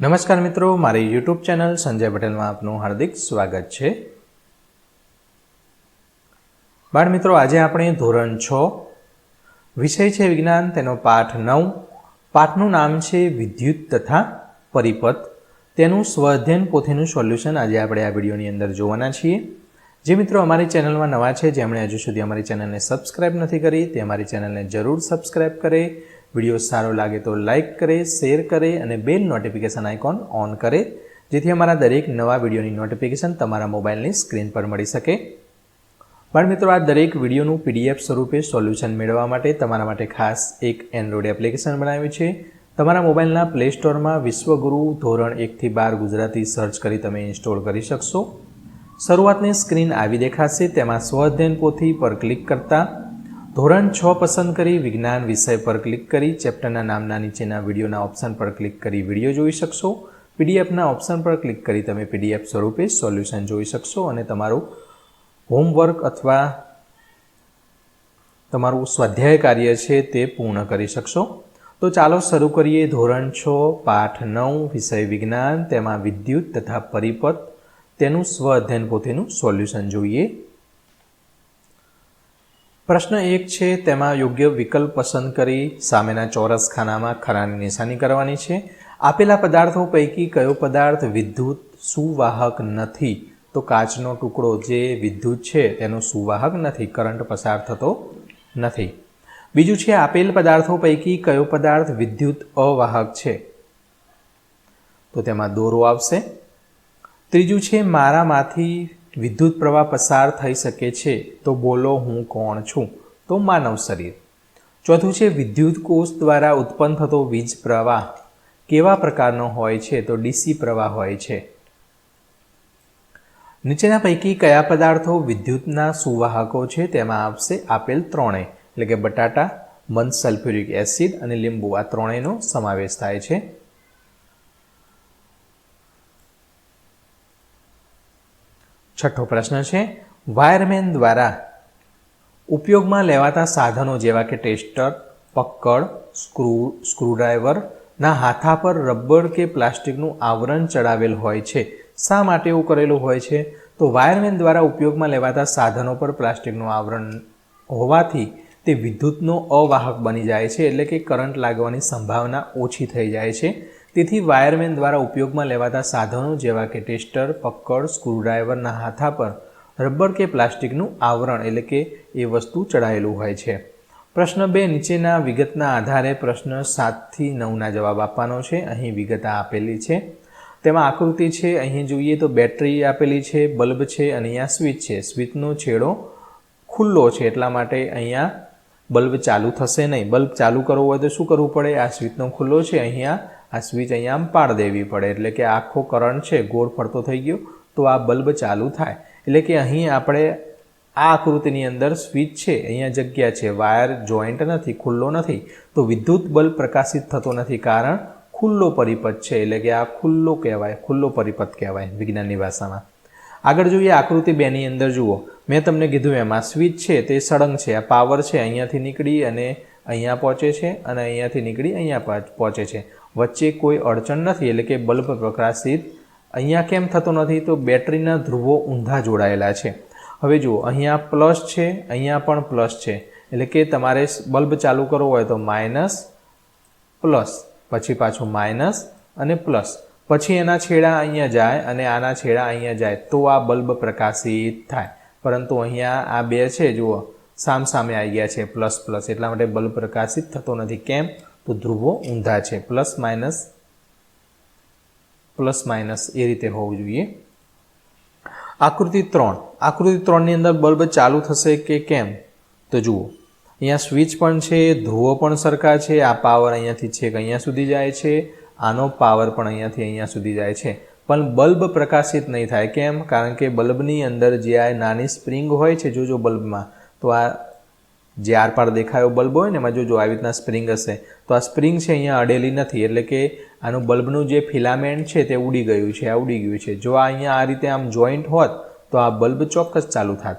નમસ્કાર મિત્રો, મારી યુટ્યુબ ચેનલ સંજય પટેલમાં આપનું હાર્દિક સ્વાગત છે. બાળ મિત્રો, આજે આપણે ધોરણ છ, વિષય છે વિજ્ઞાન, તેનો પાઠ નવ. પાઠનું નામ છે વિદ્યુત તથા પરિપથ. તેનું સ્વઅધ્યયન પોથીનું સોલ્યુશન આજે આપણે આ વિડીયોની અંદર જોવાના છીએ. જે મિત્રો અમારી ચેનલમાં નવા છે, જેમણે હજુ સુધી અમારી ચેનલને સબસ્ક્રાઇબ નથી કરી, તે અમારી ચેનલને જરૂર સબસ્ક્રાઇબ કરે. વીડિયો સારો લાગે તો લાઇક કરે, શેર કરે અને બેલ નોટિફિકેશન આઇકોન ઓન કરે, જેથી અમારા દરેક નવા વિડીયોની નોટિફિકેશન તમારા મોબાઈલની સ્ક્રીન પર મળી શકે. પણ મિત્રો, આ દરેક વિડીયોનું પીડીએફ સ્વરૂપે સોલ્યુશન મેળવવા માટે તમારા માટે ખાસ એક એન્ડ્રોઇડ એપ્લિકેશન બનાવ્યું છે. તમારા મોબાઈલના પ્લે સ્ટોરમાં વિશ્વગુરુ ધોરણ એકથી બાર ગુજરાતી સર્ચ કરી તમે ઇન્સ્ટોલ કરી શકશો. શરૂઆતની સ્ક્રીન આવી દેખાશે, તેમાં સ્વઅધ્યયન પોથી પર ક્લિક કરતા ધોરણ છ પસંદ કરી વિજ્ઞાન વિષય પર ક્લિક કરી ચેપ્ટરના નામના નીચેના વિડીયોના ઓપ્શન પર ક્લિક કરી વીડિયો જોઈ શકશો. પીડીએફના ઓપ્શન પર ક્લિક કરી તમે પીડીએફ સ્વરૂપે સોલ્યુશન જોઈ શકશો અને તમારું હોમવર્ક અથવા તમારું સ્વાધ્યાય કાર્ય છે તે પૂર્ણ કરી શકશો. તો ચાલો શરૂ કરીએ ધોરણ છ, પાઠ નવ, વિષય વિજ્ઞાન, તેમાં વિદ્યુત તથા પરિપથ, તેનું સ્વ અધ્યયન પોથીનું સોલ્યુશન જોઈએ. પ્રશ્ન એક છે, તેમાં યોગ્ય વિકલ્પ પસંદ કરી સામેના ચોરસ ખાનામાં ખરાની નિશાની કરવાની છે. આપેલા પદાર્થો પૈકી કયો પદાર્થ વિદ્યુત સુવાહક નથી? તો કાચનો ટુકડો જે વિદ્યુત છે, તેનો સુવાહક નથી, કરંટ પસાર થતો નથી. બીજું છે, આપેલ પદાર્થો પૈકી કયો પદાર્થ વિદ્યુત અવાહક છે? તો તેમાં દોરો આવશે. ત્રીજું છે, મારામાંથી વિદ્યુત પ્રવાહ પસાર થઈ શકે છે, તો બોલો હું કોણ છું? તો માનવ શરીર. ચોથું છે, વિદ્યુત કોષ દ્વારા ઉત્પન્ન થતો વીજ પ્રવાહ. કેવા પ્રકારનો હોય છે? તો ડીસી પ્રવાહ હોય છે. નીચેના પૈકી કયા પદાર્થો વિદ્યુતના સુવાહકો છે? તેમાં આવશે આપેલ ત્રણેય, એટલે કે બટાટા મન સલ્ફ્યુરિક એસિડ અને લીંબુ. આ ત્રણેયનો સમાવેશ થાય છે. છઠ્ઠો પ્રશ્ન છે. વાયરમેન દ્વારા ઉપયોગમાં લેવાતા સાધનો જેવા કે ટેસ્ટર, પક્કડ, સ્ક્રૂ સ્ક્રૂડ્રાઈવરના હાથા પર રબર કે પ્લાસ્ટિકનું આવરણ ચડાવેલ હોય છે. શા માટે એવું કરેલું હોય છે? તો વાયરમેન દ્વારા ઉપયોગમાં લેવાતા સાધનો પર પ્લાસ્ટિકનું આવરણ હોવાથી તે વિદ્યુતનો અવાહક બની જાય છે, એટલે કે કરંટ લાગવાની સંભાવના ઓછી થઈ જાય છે. તેથી વાયરમેન દ્વારા ઉપયોગમાં લેવાતા સાધનો જેવા કે ટેસ્ટર પક્કડ સ્ક્રૂડ્રાઈવરના હાથા પર રબર કે પ્લાસ્ટિકનું આવરણ એટલે કે એ વસ્તુ ચડાયેલું હોય છે. પ્રશ્ન બે, નીચેના વિગતના આધારે પ્રશ્ન સાતથી નવના જવાબ આપવાનો છે. અહીં વિગત આપેલી છે. તેમાં આકૃતિ છે, અહીં જોઈએ તો બેટરી આપેલી છે, બલ્બ છે અને અહીંયા સ્વિચ છે. સ્વિચનો છેડો ખુલ્લો છે એટલા માટે અહીંયા બલ્બ ચાલુ થશે નહીં. બલ્બ ચાલુ કરવો હોય તો શું કરવું પડે? આ સ્વિચનો ખુલ્લો છે. અહીંયા આ સ્વિચ અહીંયા આમ પાડ દેવી પડે, એટલે કે આખો કરંટ છે, ગોળ ફરતો થઈ ગયો, તો આ બલ્બ ચાલુ થાય. એટલે કે અહીં આપણે આ આકૃતિની અંદર સ્વિચ છે, અહીંયા જગ્યા છે, વાયર જોઈન્ટ નથી, ખુલ્લો નથી, તો વિદ્યુત બલ્બ પ્રકાશિત થતો નથી કારણ ખુલ્લો પરિપથ છે, એટલે કે આ ખુલ્લો કહેવાય, ખુલ્લો પરિપથ કહેવાય વિજ્ઞાનની ભાષામાં. આગળ જોઈએ આકૃતિ બેની અંદર જુઓ. મેં તમને કીધું એમાં સ્વિચ છે, તે સળંગ છે, આ પાવર છે, અહીંયાથી નીકળી અને અહીંયા પહોંચે છે અને અહીંયાથી નીકળી, અહીંયા પહોંચે છે. વચ્ચે કોઈ અડચણ નથી, એટલે કે બલ્બ પ્રકાશિત અહીંયા કેમ થતો નથી, તો બેટરીના ધ્રુવો ઊંધા જોડાયેલા છે. હવે જુઓ, અહીંયા પ્લસ છે, અહીંયા પણ પ્લસ છે. એટલે કે તમારે બલ્બ ચાલુ કરવો હોય તો માઇનસ, પ્લસ, પછી પાછું માઇનસ અને પ્લસ. પછી એના છેડા અહીંયા જાય અને આના છેડા અહીંયા જાય, તો આ બલ્બ પ્રકાશિત થાય. પરંતુ અહીંયા આ બે છે, જુઓ સામ સામે આવી ગયા છે, પ્લસ પ્લસ. એટલા માટે બલ્બ પ્રકાશિત થતો નથી. કેમ? ધ્રુવો ઊંધા છે. પ્લસ માઇનસ પ્લસ માઇનસ એ રીતે હોવું જોઈએ. આકૃતિ ત્રણ. આકૃતિ ત્રણની અંદર બલ્બ ચાલુ થશે કે કેમ? તો જુઓ. અહીંયા સ્વિચ પણ છે, ધ્રુવો પણ સરખા છે, આ પાવર અહીંયાથી છેક અહીંયા સુધી જાય છે, આનો પાવર પણ અહીંયાથી અહીંયા સુધી જાય છે. પણ બલ્બ પ્રકાશિત નહીં થાય. કેમ? કારણ કે બલ્બની અંદર જે આ નાની સ્પ્રિંગ હોય છે જોજો બલ્બમાં, તો આ જે આરપાર દેખાયો બલ્બ હોય ને, એમાં જો આવી રીતના સ્પ્રિંગ હશે. તો આ સ્પ્રિંગ છે અહીંયા અડેલી નથી, એટલે કે આનું બલ્બનું જે ફિલામેન્ટ છે તે ઉડી ગયું છે, આ ઉડી ગયું છે. જો આ અહીંયા આ રીતે આમ જોઈન્ટ હોત, તો આ બલ્બ ચોક્કસ ચાલુ થાત.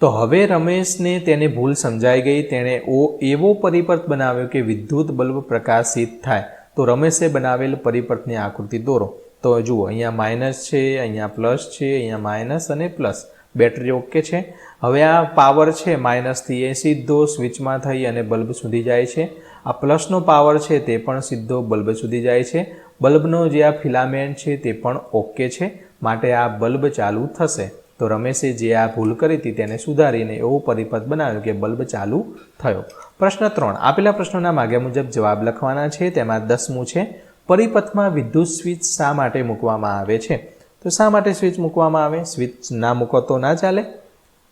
તો હવે રમેશને તેને ભૂલ સમજાઈ ગઈ, તેણે ઓ એવો પરિપથ બનાવ્યો કે વિદ્યુત બલ્બ પ્રકાશિત થાય. તો રમેશે બનાવેલ પરિપથની આકૃતિ દોરો. તો જુઓ, અહીંયા માઇનસ છે, અહીંયા પ્લસ છે, અહીંયા માઇનસ અને પ્લસ. બેટરી ઓકે છે. હવે આ પાવર છે માઇનસથી એ સીધો સ્વિચમાં થઈ અને બલ્બ સુધી જાય છે. આ પ્લસનો પાવર છે, તે પણ સીધો બલ્બ સુધી જાય છે. બલ્બનો જે આ ફિલામેન્ટ છે, તે પણ ઓકે છે. માટે આ બલ્બ ચાલુ થશે. તો રમેશે જે આ ભૂલ કરી હતી, તેને સુધારીને એવો પરિપથ બનાવ્યો કે બલ્બ ચાલુ થયો. પ્રશ્ન ત્રણ. આપેલા પ્રશ્નોના માગ્યા મુજબ જવાબ લખવાના છે. તેમાં દસમું છે, પરિપથમાં વિદ્યુત સ્વિચ શા માટે મૂકવામાં આવે છે? તો શા માટે સ્વિચ મૂકવામાં આવે? સ્વિચ ના મૂકો તો ના ચાલે?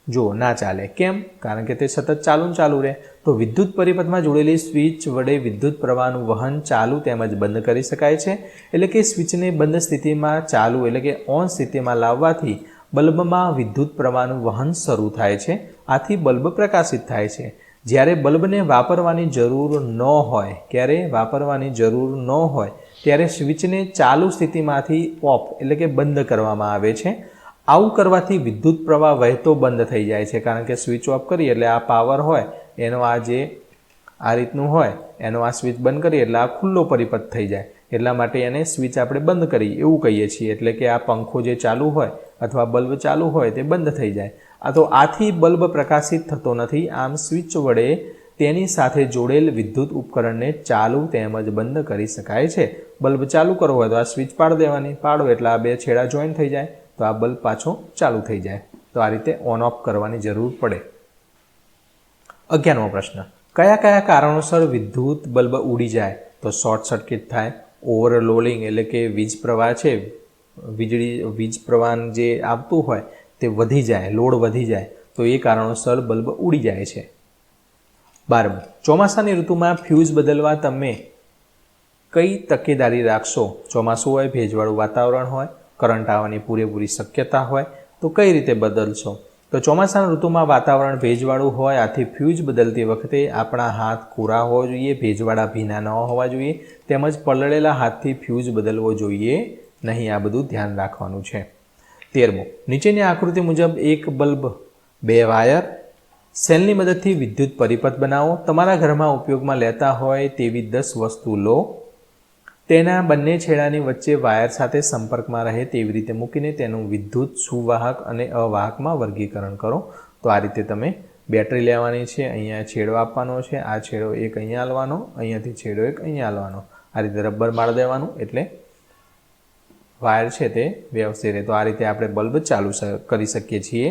જો ના ચાલે. કેમ? કારણ કે તે સતત ચાલુ ચાલુ રહે. તો વિદ્યુત પરિપથમાં જોડેલી સ્વિચ વડે વિદ્યુત પ્રવાહનું વહન ચાલુ તેમજ બંધ કરી શકાય છે. એટલે કે સ્વિચને બંધ સ્થિતિમાં ચાલુ, એટલે કે ઓન સ્થિતિમાં લાવવાથી બલ્બમાં વિદ્યુત પ્રવાહનું વહન શરૂ થાય છે. આથી બલ્બ પ્રકાશિત થાય છે. જ્યારે બલ્બને વાપરવાની જરૂર ન હોય, ક્યારે? વાપરવાની જરૂર ન હોય ત્યારે સ્વિચને ચાલુ સ્થિતિમાંથી ઓફ એટલે કે બંધ કરવામાં આવે છે. આવું કરવાથી વિદ્યુત પ્રવાહ વહેતો બંધ થઈ જાય છે. કારણ કે સ્વિચ ઓફ કરીએ એટલે આ પાવર હોય, એનો આ જે આ રીતનું હોય, એનો આ સ્વિચ બંધ કરીએ એટલે આ ખુલ્લો પરિપથ થઈ જાય. એટલા માટે એને સ્વિચ આપણે બંધ કરી એવું કહીએ છીએ. એટલે કે આ પંખો જે ચાલુ હોય અથવા બલ્બ ચાલુ હોય તે બંધ થઈ જાય. આ તો આથી બલ્બ પ્રકાશિત થતો નથી. આમ સ્વિચ વડે તેની સાથે જોડેલ વિદ્યુત ઉપકરણને ચાલુ તેમજ બંધ કરી શકાય છે. બલ્બ ચાલુ કરવો હોય તો આ સ્વિચ પાડ દેવાની. પાડો એટલે આ બે છેડા જોઈન થઈ જાય. તો આ બલ્બ પાછો ચાલુ થઈ જાય. તો આ રીતે ઓન ઓફ કરવાની જરૂર પડે. અગિયારમો પ્રશ્ન. કયા કયા કારણોસર વિદ્યુત બલ્બ ઉડી જાય? તો શોર્ટ સર્કિટ થાય, ઓવરલોડિંગ એટલે કે વીજ પ્રવાહ છે, વીજળી, વીજ પ્રવાહ જે આવતું હોય તે વધી જાય, લોડ વધી જાય. તો એ કારણોસર બલ્બ ઉડી જાય છે. બારમું. ચોમાસાની ઋતુમાં ફ્યુઝ બદલવા તમે કઈ તકેદારી રાખશો? ચોમાસું હોય, ભેજવાળું વાતાવરણ હોય, કરંટ આવવાની પૂરેપૂરી શક્યતા હોય, તો કઈ રીતે બદલશો? તો ચોમાસાના ઋતુમાં વાતાવરણ ભેજવાળું હોય, આથી ફ્યુઝ બદલતી વખતે આપણા હાથ કોરા હોવા જોઈએ, ભેજવાળા ભીના ન હોવા જોઈએ, તેમજ પલળેલા હાથથી ફ્યુઝ બદલવો જોઈએ નહીં, આ બધું ધ્યાન રાખવાનું છે. તેરમું. નીચેની આકૃતિ મુજબ એક બલ્બ, બે વાયર સેલની મદદથી વિદ્યુત પરિપથ બનાવો. તમારા ઘરમાં ઉપયોગમાં લેતા હોય તેવી દસ વસ્તુ લો. તેના બંને છેડાની વચ્ચે વાયર સાથે સંપર્કમાં રહે તેવી રીતે મૂકીને તેનું વિદ્યુત સુવાહક અને અવાહકમાં વર્ગીકરણ કરો. તો આ રીતે તમે બેટરી લેવાની છે, અહીંયા છેડો આપવાનો છે, આ છેડો એક અહીંયા હાલવાનો, અહીંયાથી છેડો એક અહીંયા હાલવાનો. આ રીતે રબર મારી દેવાનું એટલે વાયર છે તે વ્યવસ્થિત રહે. તો આ રીતે આપણે બલ્બ ચાલુ કરી શકીએ છીએ.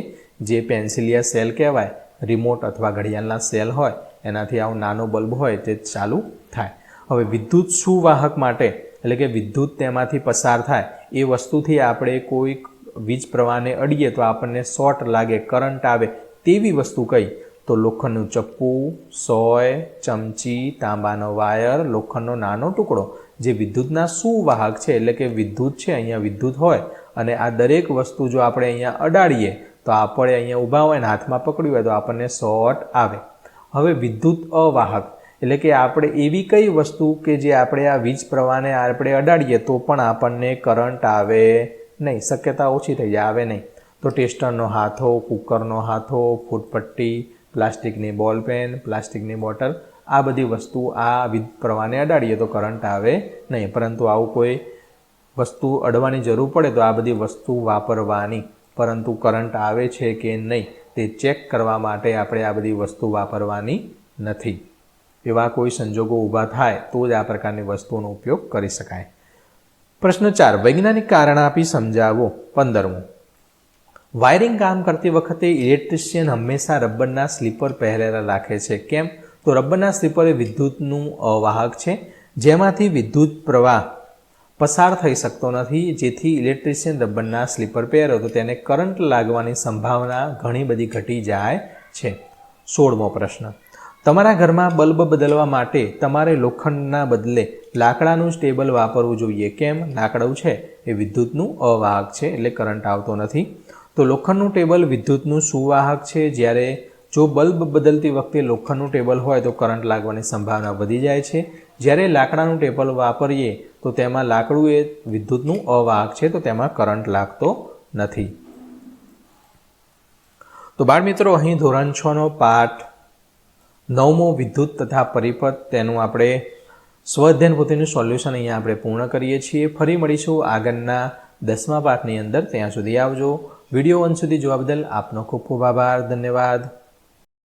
જે પેન્સિલિયા સેલ કહેવાય રિમોટ અથવા ઘડિયાળના સેલ હોય, એનાથી આવું નાનો બલ્બ હોય તે ચાલુ થાય. હવે વિદ્યુત સુવાહક માટે, એટલે કે વિદ્યુત તેમાંથી પસાર થાય, એ વસ્તુથી આપણે કોઈ વીજ પ્રવાહને અડીએ તો આપણને શોર્ટ લાગે કરંટ આવે તેવી વસ્તુ કઈ, તો લોખંડનું ચપ્પુ, સોય, ચમચી, તાંબાનો વાયર લોખંડનો નાનો ટુકડો, જે વિદ્યુતના સુવાહક છે, એટલે કે વિદ્યુત છે, અહીંયા વિદ્યુત હોય, અને આ દરેક વસ્તુ જો આપણે અહીંયા અડાડીએ તો આપણે અહીંયા ઊભા હોય ને, હાથમાં પકડ્યું હોય તો આપણને શોર્ટ આવે. હવે વિદ્યુત અવાહક, એટલે કે આપણે એવી કઈ વસ્તુ કે જે આપણે આ વીજ પ્રવાહને આપણે અડાડીએ તો પણ આપણને કરંટ આવે નહીં, શક્યતા ઓછી થઈ જાય, આવે નહીં. તો ટેસ્ટરનો હાથો, કુકરનો હાથો, ફૂટપટ્ટી, પ્લાસ્ટિકની બોલ પેન, પ્લાસ્ટિકની બોટલ, આ બધી વસ્તુ આ વીજ પ્રવાહને અડાડીએ તો કરંટ આવે નહીં. પરંતુ આવું કોઈ વસ્તુ અડવાની જરૂર પડે તો આ બધી વસ્તુ વાપરવાની. પરંતુ કરંટ આવે છે કે નહીં તે ચેક કરવા માટે આપણે આ બધી વસ્તુ વાપરવાની નથી. એવા કોઈ સંજોગો ઊભા થાય તો જ આ પ્રકારની વસ્તુઓનો ઉપયોગ કરી શકાય. પ્રશ્ન ચાર, વૈજ્ઞાનિક કારણ આપી સમજાવો. પંદરમું. વાયરિંગ કામ કરતી વખતે ઇલેક્ટ્રિશિયન હંમેશા રબરના સ્લીપર પહેરેલા રાખે છે. કેમ? તો રબરના સ્લીપર એ વિદ્યુતનું અવાહક છે, જેમાંથી વિદ્યુત પ્રવાહ પસાર થઈ શકતો નથી, જેથી ઇલેક્ટ્રિશિયન રબરના સ્લીપર પહેરો તો તેને કરંટ લાગવાની સંભાવના ઘણી બધી ઘટી જાય છે. સોળમો પ્રશ્ન. તમારા ઘરમાં બલ્બ બદલવા માટે તમારે લોખંડના બદલે લાકડાનું સ્ટેબલ વાપરવું જોઈએ. કેમ? લાકડું છે. એ વિદ્યુતનું અવાહક છે, એટલે કરંટ આવતો નથી. તો લોખંડનું ટેબલ વિદ્યુતનું સુવાહક છે. જ્યારે જો બલ્બ બદલતી વખતે લોખંડનું ટેબલ હોય તો કરંટ લાગવાની સંભાવના વધી જાય છે. જ્યારે લાકડાનું ટેબલ વાપરીએ તો તેમાં લાકડું એ વિદ્યુતનું અવાહક છે, તો તેમાં કરંટ લાગતો નથી. તો બાળ મિત્રો, અહીં ધોરણ છનો પાઠ નવમો વિદ્યુત તથા પરિપથ, તેનું આપણે સ્વઅધ્યયન પોતેનું સોલ્યુશન અહીંયા આપણે પૂર્ણ કરીએ છીએ. ફરી મળીશું આગળના દસમા પાઠની અંદર. ત્યાં સુધી આવજો. વીડિયો અંત સુધી જોવા બદલ આપનો ખૂબ ખૂબ આભાર. ધન્યવાદ.